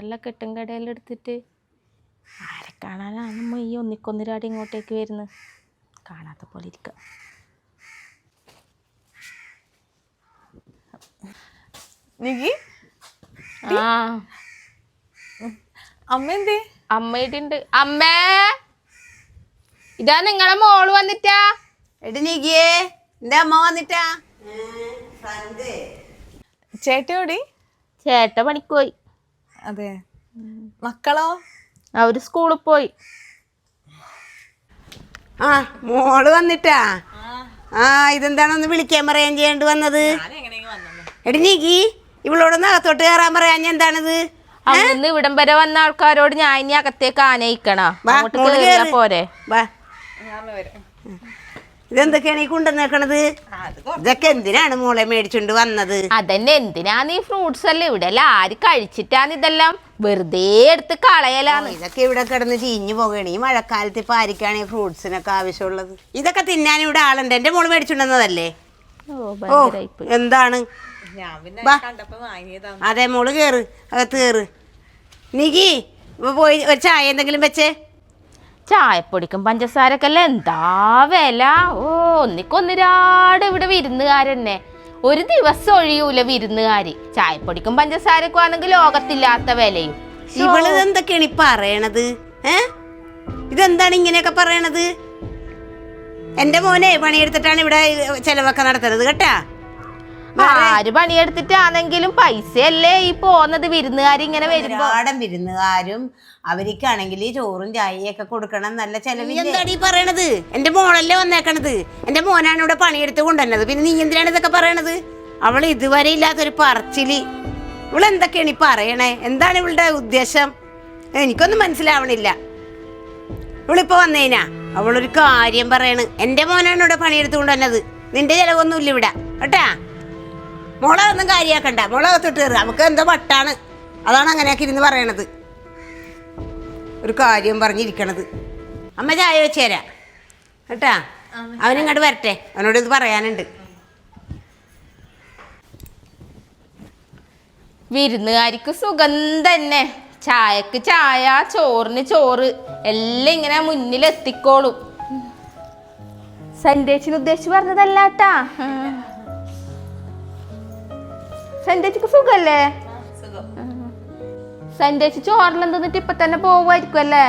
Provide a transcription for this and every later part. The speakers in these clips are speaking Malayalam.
വരുന്നുണ്ടല്ലോ കെട്ടും കടയിലെടുത്തിട്ട് ആരെ കാണാനാണ് ഈ ഒന്നിക്കൊന്നിരാടി ഇങ്ങോട്ടേക്ക് വരുന്നത് കാണാത്ത പോലെ ഇരിക്കുക ആ. അമ്മ എന്തേ? അമ്മയുടെ അമ്മേ! ഇതാ നിങ്ങളെ മോൾ വന്നിട്ടാ. എടി നീക്കിയേ എന്റെ അമ്മ വന്നിട്ടാ. ചേട്ടയോടി ചേട്ട പണിക്ക് പോയി. അതെ. മക്കളോ? അവർ സ്കൂളിൽ പോയി. ആ മോൾ വന്നിട്ടാ. ആ ഇതെന്താണെന്ന് വിളിക്കാൻ പറയാൻ ചെയ്യേണ്ടി വന്നത്? എടി നീക്കി ഇവളോടൊന്ന് അകത്തോട്ട് കയറാൻ പറയാൻ എന്താണിത്? അവിടുന്ന് ഇവിടം വരെ വന്ന ആൾക്കാരോട് ഞാൻ ഇനി അകത്തേക്ക് ആനയിക്കണ. അങ്ങോട്ട് പോരെ. വാ. ഇതെന്തൊക്കെയാണ് ഈ കൊണ്ടുവന്നേക്കണത് ഇതൊക്കെ എന്തിനാണ് മോളെ മേടിച്ചോണ്ട് വന്നത്? അതന്നെ എന്തിനാ ഈ ഫ്രൂട്ട്സ് അല്ലേ ഇവിടെ? അല്ല ആര് കഴിച്ചിട്ടാണ് ഇതെല്ലാം? വെറുതെ എടുത്ത് കളയലാണ്. ഇതൊക്കെ ഇവിടെ കിടന്ന് ചീഞ്ഞു പോകണേ ഈ മഴക്കാലത്ത് ഇപ്പൊ ആർക്കാണ് ഈ ഫ്രൂട്ട്സിനൊക്കെ ആവശ്യമുള്ളത്? ഇതൊക്കെ തിന്നാൻ ഇവിടെ ആളുണ്ട്. എന്റെ മോൾ മേടിച്ചുണ്ടെന്നതല്ലേ? ഓ ഓ എന്താണ്? അതെ മോൾ കേറ്. അകത്ത് കേറ്. നികി പോയി ഒരു ചായ എന്തെങ്കിലും വെച്ചേ? ചായപ്പൊടിക്കും പഞ്ചസാരക്കല്ല? എന്താ വില? ഓ ഒന്നിക്കൊന്നിരാട് ഇവിടെ വിരുന്നുകാരന്നെ. ഒരു ദിവസം ഒഴിയൂല വിരുന്നുകാര്. ചായപ്പൊടിക്കും പഞ്ചസാരക്കും ആണെങ്കിൽ ലോകത്തില്ലാത്ത വിലയും. ഇവളിതെന്തൊക്കെയാണ് ഈ പറയണത്? ഏ? ഇതെന്താണ് ഇങ്ങനെയൊക്കെ പറയണത്? എന്റെ മോനെ പണിയെടുത്തിട്ടാണ് ഇവിടെ ചെലവൊക്കെ നടത്തുന്നത് കേട്ടാ. ആര് പണിയെടുത്തിട്ടാണെങ്കിലും പൈസ അല്ലേ ഈ പോന്നത് വിരുന്നുകാർ ഇങ്ങനെ വരുമ്പോ. വിരുന്നുകാരും അവർക്കാണെങ്കിൽ ചോറും ചായയൊക്കെ കൊടുക്കണം നല്ല ചെലവ് എന്താണ് ഈ പറയണത്? എന്റെ മോളല്ലേ വന്നേക്കണത്? എന്റെ മോനാണ് ഇവിടെ പണിയെടുത്ത് കൊണ്ടുവന്നത്. പിന്നെ നീ എന്തിനാണ് ഇതൊക്കെ പറയണത്? അവൾ ഇതുവരെ ഇല്ലാത്തൊരു പറച്ചിൽ. ഇവൾ എന്തൊക്കെയാണ് ഈ പറയണേ? എന്താണ് ഇവളുടെ ഉദ്ദേശം? എനിക്കൊന്നും മനസ്സിലാവണില്ല. ഇവളിപ്പോ വന്നേനാ? അവളൊരു കാര്യം പറയണ്. എന്റെ മോനാണ് ഇവിടെ പണിയെടുത്ത് കൊണ്ടുവന്നത്. നിന്റെ ചെലവൊന്നുമില്ല ഇവിടെ. കേട്ടാ? മോളെ ഒന്നും കാര്യാക്കണ്ട. മോളെ അകത്തിട്ട് കയറുക നമുക്ക് എന്തോ വട്ടാണ്. അതാണ് അങ്ങനെയൊക്കെ ഇരുന്ന് പറയണത്. ഒരു കാര്യം പറഞ്ഞിരിക്കണത്. അമ്മ ചായ വെച്ച് തരാം. കേട്ടാ? അവനിങ്ങോട്ട് വരട്ടെ. അവനോട് ഇത് പറയാനുണ്ട്. വിരുന്നുകാരിക്ക് സുഖം തന്നെ. ചായക്ക് ചായ ചോറിന് ചോറ്. എല്ലാം ഇങ്ങനെ മുന്നിൽ എത്തിക്കോളും സന്ദേശിന് ഉദ്ദേശിച്ച് പറഞ്ഞതല്ലാട്ടാ. സന്ദേശിക്ക് സുഖല്ലേ? സന്ദേശി ചോറിലും തിന്നിട്ട് ഇപ്പൊ തന്നെ പോവായിരിക്കും അല്ലേ?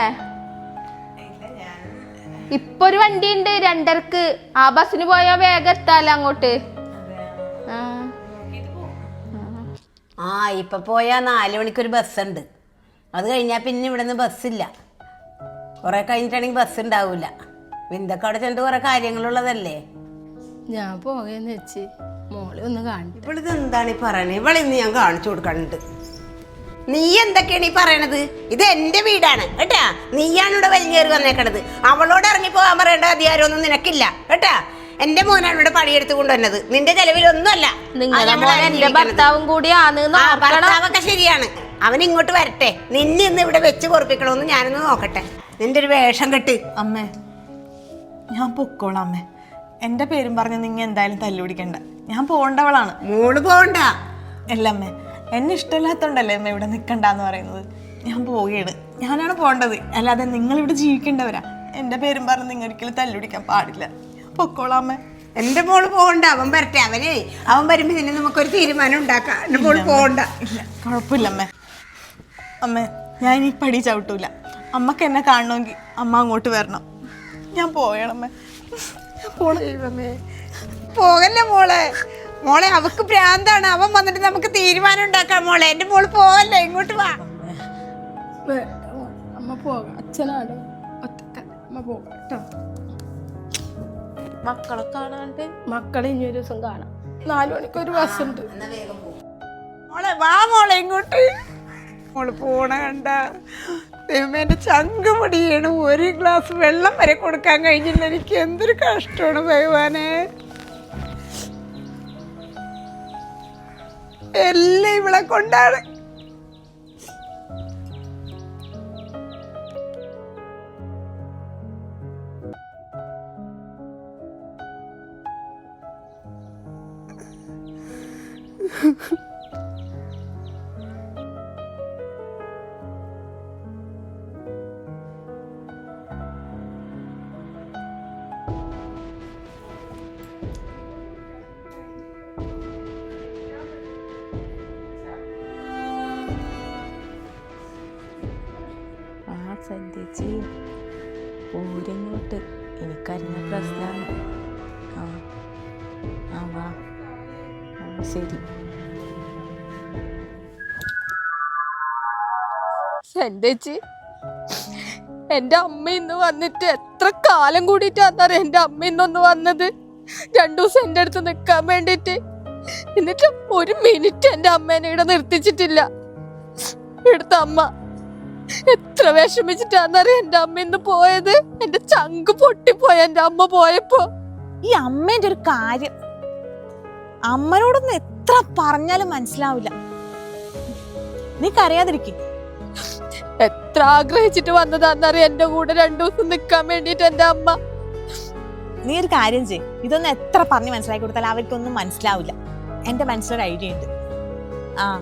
ഇപ്പൊ ഒരു വണ്ടി ഉണ്ട് രണ്ടരക്ക്. ആ ബസ്സിന് പോയാ വേഗം എത്താലോ അങ്ങോട്ട്? ആ. ആ. ഇപ്പൊ പോയാ നാല് മണിക്കൊരു ബസ്സുണ്ട്. അത് കഴിഞ്ഞാ പിന്നെ ഇവിടെ നിന്ന് ബസ്സില്ല. കുറെ കഴിഞ്ഞിട്ടാണെങ്കിൽ ബസ് ഉണ്ടാവൂല. വിന്തൊക്കെ അവിടെ ചെന്നിട്ട് കുറെ കാര്യങ്ങളുള്ളതല്ലേ? ഞാൻ പോകേന്ന് വെച്ച്. മോളെ ഒന്ന് കാണി ഇവളിത് എന്താണ് ഈ പറയണത് ഇവളിന്ന് ഞാൻ കാണിച്ചു കൊടുക്കാനുണ്ട്. നീ എന്തൊക്കെയാണ് ഈ പറയണത്? ഇത് എന്റെ വീടാണ് കേട്ടാ? നീയാണ് ഇവിടെ വലിഞ്ഞേറി വന്നേക്കണത്. അവളോട് ഇറങ്ങി പോകാൻ പറയേണ്ട അധികാരമൊന്നും നിനക്കില്ല കേട്ടാ? എന്റെ മോനാണ് ഇവിടെ പണിയെടുത്ത് കൊണ്ടുവന്നത് നിന്റെ ചെലവിലൊന്നുമല്ല. ഒന്നുമല്ല ആ, മോൻ എന്റെ ഭർത്താവും കൂടിയാണ് ആ ഭർത്താവൊക്കെ ശരിയാണ്. അവൻ ഇങ്ങോട്ട് വരട്ടെ. നിന്നെ ഇന്ന് ഇവിടെ വെച്ച് പൊറപ്പിക്കണമെന്ന് ഞാനൊന്ന് നോക്കട്ടെ. നിന്റെ ഒരു വേഷം കെട്ട്. അമ്മേ ഞാൻ പൊക്കോളാം അമ്മേ. എന്റെ പേരും പറഞ്ഞ് നിങ്ങ എന്തായാലും തല്ലുപിടിക്കണ്ട. ഞാൻ പോണ്ടവളാണ്. മോൾ പോണ്ട. അല്ലമ്മേ എന്നെ ഇഷ്ടമില്ലാത്തോണ്ടല്ലേ അമ്മ ഇവിടെ നിൽക്കണ്ടെന്ന് പറയുന്നത്. ഞാൻ പോവുകയാണ്. ഞാനാണ് പോകേണ്ടത് അല്ലാതെ നിങ്ങൾ ഇവിടെ ജീവിക്കേണ്ടവരാ. എന്റെ പേരും പറഞ്ഞ് നിങ്ങൾ ഒരിക്കലും തല്ലുപിടിക്കാൻ പാടില്ല. പൊക്കോളാമ്മേ പൊക്കോളാം അമ്മേ. എന്റെ മോൾ പോകണ്ട അവൻ വരട്ടെ. അവനെ അവൻ വരുമ്പോ നിന്നെ നമുക്കൊരു തീരുമാനം ഉണ്ടാക്കാം. എന്റെ മോൾ പോകണ്ട ഇല്ല കുഴപ്പമില്ല അമ്മേ. അമ്മേ ഞാൻ ഇനി പടി ചവിട്ടൂല. അമ്മയ്ക്ക് എന്നെ കാണണമെങ്കിൽ അമ്മ അങ്ങോട്ട് വരണം. ഞാൻ പോയണമ്മേ പോണേ ഞാൻ പോണേ. പോകല്ലേ മോളെ? മോളെ അവക്ക് ഭ്രാന്താണ്. അവൻ വന്നിട്ട് നമുക്ക് തീരുമാനം ഉണ്ടാക്കാം മോളെ. എന്റെ മോൾ പോകല്ലേ ഇങ്ങോട്ട് വാ. അമ്മ പോകാം. അച്ഛനാണ്. അമ്മ പോകാം കേട്ടോ. മക്കളെ കാണാണ്ട്? മക്കളെ ഇനി ഒരു ദിവസം കാണാം. നാലു മണിക്ക് ഒരു ബസ് ഉണ്ട് മോളെ വാ മോളെ ഇങ്ങോട്ട്. മോൾ പോണ കണ്ട. ദൈവമേ എന്റെ ചങ്ക് ഒരു ഗ്ലാസ് വെള്ളം വരെ കൊടുക്കാൻ കഴിഞ്ഞില്ല. എനിക്ക് എന്തൊരു കഷ്ടമാണ് ഭഗവാനെ. എല്ലാം ഇവിടെ കൊണ്ടാണ്. സന്ധ്യച്ചി ഊരിങ്ങോട്ട് എനിക്കറിഞ്ഞ പ്രശ്നമാണ് ആ ആ വാ. ശരി. എന്റെ ചേച്ചി എന്റെ അമ്മ ഇന്ന് വന്നിട്ട് എത്ര കാലം കൂടിയിട്ടാന്നറിയാം എന്റെ അമ്മ ഇന്നൊന്ന് വന്നത്? രണ്ടു ദിവസം എന്റെ അടുത്ത് നിൽക്കാൻ വേണ്ടിട്ട് എന്നിട്ട് ഒരു മിനിറ്റ് എന്റെ അമ്മേനെ ഇവിടെ നിർത്തിച്ചിട്ടില്ല. ഇവിടുത്തെ അമ്മ. എത്ര വിഷമിച്ചിട്ടാന്നറിയ എന്റെ അമ്മ ഇന്ന് പോയത്? എന്റെ ചങ്ക് പൊട്ടിപ്പോയ എന്റെ അമ്മ പോയപ്പോ. ഈ അമ്മേന്റെ ഒരു കാര്യം. അമ്മനോടൊന്നും എത്ര പറഞ്ഞാലും മനസ്സിലാവില്ല. നീ കരയാതിരിക്കും എത്ര ആഗ്രഹിച്ചിട്ട് വന്നതാന്നറിയ എന്റെ കൂടെ രണ്ടു ദിവസം നിക്കാൻ വേണ്ടിട്ട് എന്റെ അമ്മ. നീ ഒരു കാര്യം ചെയ് ഇതൊന്നും എത്ര പറഞ്ഞ് മനസ്സിലാക്കി കൊടുത്താൽ അവർക്കൊന്നും മനസ്സിലാവില്ല. എന്റെ മനസ്സിലൊരു ഐഡിയ ഉണ്ട്. ആ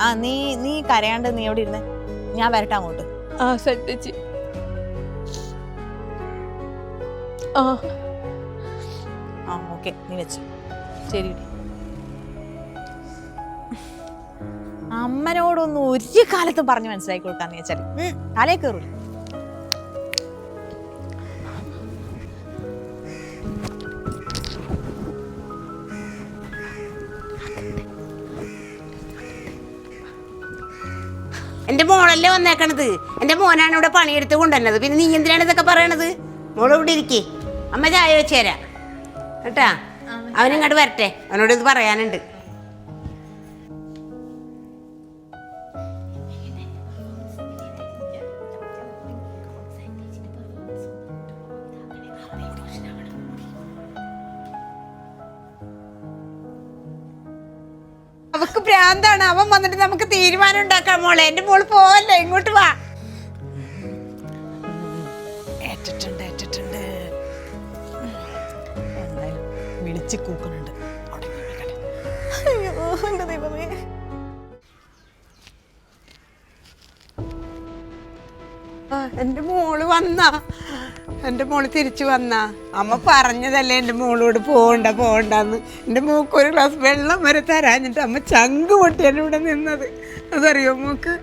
ആ നീ നീ കരയാണ്ട് നീ എവിടെ ഇരുന്ന്? ഞാൻ വരട്ടെ അങ്ങോട്ട്. ആ സന്ധ്യച്ചി ആ ആ ഓക്കെ നീ വെച്ചു. ശരി. അമ്മനോടൊന്നും ഒരു കാലത്തും പറഞ്ഞു മനസ്സിലാക്കി കൊടുക്കാന്ന് വെച്ചാൽ തലേ കയറൂല. എന്റെ മോളല്ലേ വന്നേക്കണത്? എന്റെ മോനാണ് ഇവിടെ പണിയെടുത്ത് കൊണ്ടുവന്നത്. പിന്നെ നീ എന്തിനാണ് ഇതൊക്കെ പറയണത്? മോൾ ഇവിടെ ഇരിക്കേ. അമ്മ ചായ വെച്ച് തരാം. കേട്ടാ? അവനിങ്ങോട്ട് വരട്ടെ. അവനോട് ഇത് പറയാനുണ്ട്. അവക്ക് ഭ്രാന്താണ്. അവൻ വന്നിട്ട് നമുക്ക് തീരുമാനം ഉണ്ടാക്കാം മോളെ. എന്റെ മോൾ പോവല്ലേ ഇങ്ങോട്ട് വാ. ഏറ്റിട്ടുണ്ട് ഏറ്റിട്ടുണ്ട്. എന്തായാലും വിളിച്ച് കൂക്കുന്നുണ്ട്. അയ്യോ എന്റെ ദൈവമേ. എന്റെ മോൾ വന്ന. എന്റെ മോൾ തിരിച്ചു വന്നാ. അമ്മ പറഞ്ഞതല്ലേ എന്റെ മോളോട് പോകണ്ട പോകണ്ടെന്ന് എന്റെ മോക്ക് ഒരു ഗ്ലാസ് വെള്ളം വരെ തരാഞ്ഞിട്ട് അമ്മ ചങ്ക് പൊട്ടിയാണ് ഇവിടെ നിന്നത്. അതറിയോ മോക്ക്?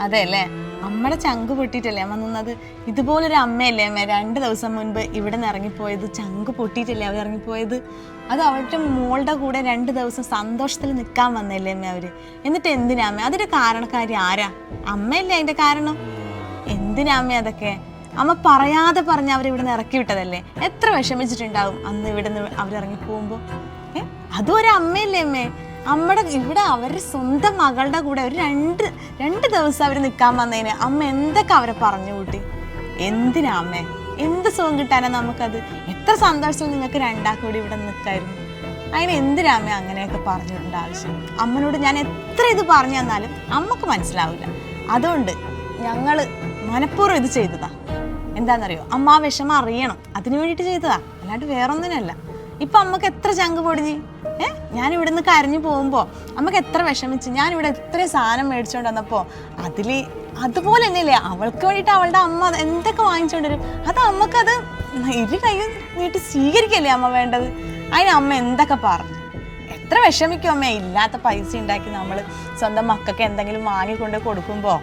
അതെ അല്ലേ? അമ്മയുടെ ചങ്ക് പൊട്ടിയിട്ടല്ലേ അമ്മ നിന്നത്? ഇതുപോലൊരു അമ്മയല്ലേ അമ്മ? രണ്ട് ദിവസം മുൻപ് ഇവിടെ നിന്ന് ഇറങ്ങിപ്പോയത് ചങ്ക് പൊട്ടിയിട്ടല്ലേ അവർ ഇറങ്ങിപ്പോയത്? അത് അവരുടെ മോളുടെ കൂടെ രണ്ട് ദിവസം സന്തോഷത്തിൽ നിൽക്കാൻ വന്നല്ലേ അമ്മ അവർ? എന്നിട്ട് എന്തിനാ അമ്മ? കാരണക്കാരി ആരാ? അമ്മയല്ലേ അതിന്റെ കാരണം? എന്തിനാ അമ്മ അതൊക്കെ? അമ്മ പറയാതെ പറഞ്ഞ് അവരെ ഇവിടെ നിന്ന് ഇറക്കി വിട്ടതല്ലേ? എത്ര വിഷമിച്ചിട്ടുണ്ടാവും അന്ന് ഇവിടുന്ന് അവരിറങ്ങി പോകുമ്പോൾ ഏ? അതും ഒരു അമ്മയല്ലേ അമ്മേ? അമ്മയുടെ ഇവിടെ അവരുടെ സ്വന്തം മകളുടെ കൂടെ ഒരു രണ്ട് രണ്ട് ദിവസം അവർ നിൽക്കാൻ വന്നതിന് അമ്മ എന്തൊക്കെ അവരെ പറഞ്ഞു കൂട്ടി? എന്തിനാ അമ്മേ? എന്ത് സുഖം കിട്ടാനാ നമുക്കത്? എത്ര സന്തോഷം നിങ്ങൾക്ക് രണ്ടാക്കൂടി കൂടി ഇവിടെ നിൽക്കായിരുന്നു അതിന് എന്തിനാ അമ്മ അങ്ങനെയൊക്കെ പറഞ്ഞിട്ടുണ്ട് ആവശ്യം? അമ്മനോട് ഞാൻ എത്ര ഇത് പറഞ്ഞു തന്നാലും അമ്മയ്ക്ക് മനസ്സിലാവില്ല. അതുകൊണ്ട് ഞങ്ങൾ മനഃപൂർവം ഇത് ചെയ്തതാ. എന്താണെന്നറിയോ അമ്മ ആ വിഷമം അറിയണം. അതിനു വേണ്ടിയിട്ട് ചെയ്തതാ. അല്ലാണ്ട് വേറൊന്നിനല്ല. ഇപ്പൊ അമ്മയ്ക്ക് എത്ര ചങ്ക് പൊടിഞ്ഞ്? ഏ? ഞാൻ ഇവിടെ നിന്ന് കരഞ്ഞു പോകുമ്പോ അമ്മയ്ക്ക് എത്ര വിഷമിച്ച്? ഞാൻ ഇവിടെ എത്ര സാധനം മേടിച്ചോണ്ട് വന്നപ്പോ അതിൽ അതുപോലെ തന്നെയല്ലേ? അവൾക്ക് വേണ്ടിയിട്ട് അവളുടെ അമ്മ എന്തൊക്കെ വാങ്ങിച്ചുകൊണ്ട് വരും? അത് അമ്മക്കത് ഇരു കൈ നീട്ടി സ്വീകരിക്കല്ലേ അമ്മ വേണ്ടത്? അതിന് അമ്മ എന്തൊക്കെ പറഞ്ഞു എത്ര വിഷമിക്കും ഇല്ലാത്ത പൈസ ഉണ്ടാക്കി നമ്മൾ സ്വന്തം മക്കൾക്ക് എന്തെങ്കിലും വാങ്ങിക്കൊണ്ട് കൊടുക്കുമ്പോൾ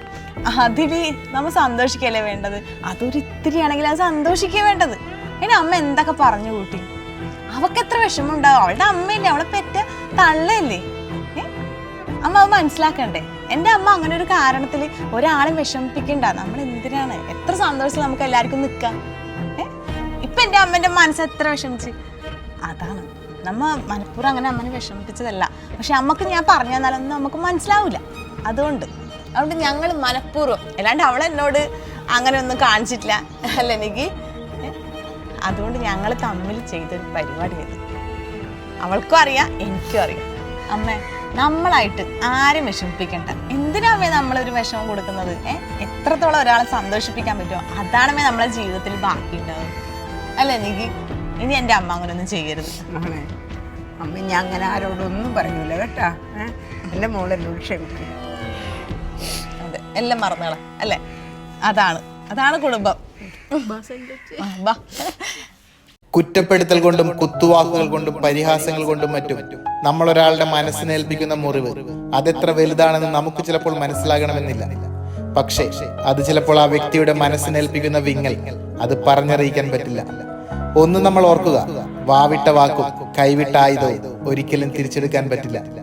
അതിൽ നമ്മൾ സന്തോഷിക്കല്ലേ വേണ്ടത്? അതൊരു ആണെങ്കിൽ അത് സന്തോഷിക്കുക വേണ്ടത്. ഇനി അമ്മ എന്തൊക്കെ പറഞ്ഞു കൂട്ടി? അവക്ക് എത്ര വിഷമം ഉണ്ടാവും അവളുടെ അമ്മയല്ലേ അവളെ പെറ്റ തള്ളയല്ലേ? അമ്മ അത് മനസ്സിലാക്കണ്ടേ? എന്റെ അമ്മ അങ്ങനെ ഒരു കാരണത്തിൽ ഒരാളെ വിഷമിപ്പിക്കണ്ട. നമ്മൾ എന്തിനാണ്? എത്ര സന്തോഷത്തിൽ നമുക്ക് എല്ലാവർക്കും നിൽക്കാം ഏ? ഇപ്പം എന്റെ അമ്മന്റെ മനസ്സ് എത്ര വിഷമിച്ച്? അതാണ്. നമ്മ മനഃപൂർവം അങ്ങനെ അമ്മനെ വിഷമിപ്പിച്ചതല്ല. പക്ഷെ അമ്മയ്ക്ക് ഞാൻ പറഞ്ഞു തന്നാലൊന്നും നമുക്ക് മനസ്സിലാവില്ല അതുകൊണ്ട്. അതുകൊണ്ട് ഞങ്ങൾ മനഃപൂർവം അല്ലാണ്ട് അവൾ എന്നോട് അങ്ങനെ ഒന്നും കാണിച്ചിട്ടില്ല. അല്ല എനിക്ക് അതുകൊണ്ട് ഞങ്ങൾ തമ്മിൽ ചെയ്തൊരു പരിപാടിയത് അവൾക്കും അറിയാം എനിക്കും അറിയാം. അമ്മേ നമ്മളായിട്ട് ആരും വിഷമിപ്പിക്കണ്ട. എന്തിനാമേ നമ്മളൊരു വിഷമം കൊടുക്കുന്നത്? ഏ? എത്രത്തോളം ഒരാളെ സന്തോഷിപ്പിക്കാൻ പറ്റുമോ? അതാണമേ നമ്മളെ ജീവിതത്തിൽ ബാക്കി ഉണ്ടാവും അല്ലേ എനിക്ക് ഇനി എന്റെ അമ്മ അങ്ങനെയൊന്നും ചെയ്യരുത്. മോളെ അമ്മ ഞാൻ അങ്ങനെ ആരോടൊന്നും പറഞ്ഞില്ല കേട്ടാ. എന്റെ എന്റെ മോളെന്നോട് ക്ഷമിക്കുക അതെ എല്ലാം മറന്നോളെ അല്ലേ? അതാണ് അതാണ് കുടുംബം. ആ, ബാ. കുറ്റപ്പെടുത്തൽ കൊണ്ടും കുത്തുവാക്കുകൾ കൊണ്ടും പരിഹാസങ്ങൾ കൊണ്ടും മറ്റും നമ്മൾ ഒരാളുടെ മനസ്സിനേൽപ്പിക്കുന്ന മുറിവ്. അതെത്ര വലുതാണെന്ന് നമുക്ക് ചിലപ്പോൾ മനസ്സിലാകണമെന്നില്ല. പക്ഷേ അത് ചിലപ്പോൾ ആ വ്യക്തിയുടെ മനസ്സിനേൽപ്പിക്കുന്ന വിങ്ങൽ. അത് പറഞ്ഞറിയിക്കാൻ പറ്റില്ല. ഒന്ന് നമ്മൾ ഓർക്കുക വാവിട്ട വാക്കും കൈവിട്ട ഒരിക്കലും തിരിച്ചെടുക്കാൻ പറ്റില്ല.